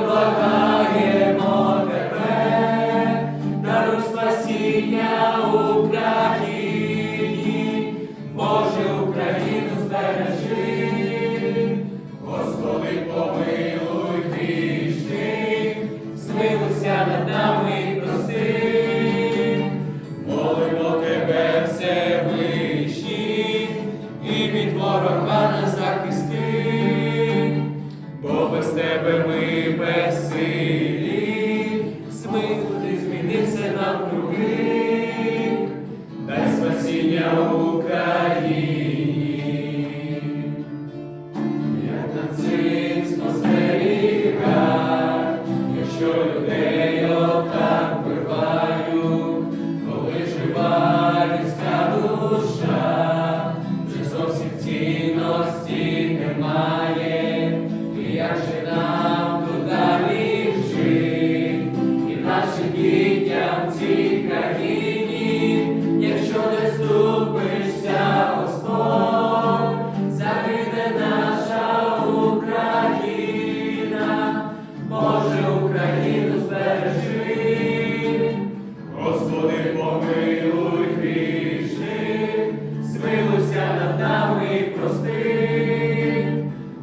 благаємо тебе, даруй спасіння Україні, Боже Україну збережи, Господи помилуй грішних, змилуйся над нами і молимо тебе, Всевишній, і від ворога нас захисти, бо без тебе ми.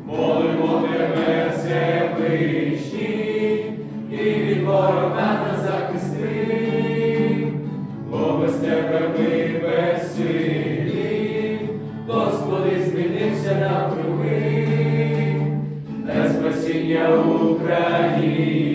Молимо тебе, Всевишній, і від ворога на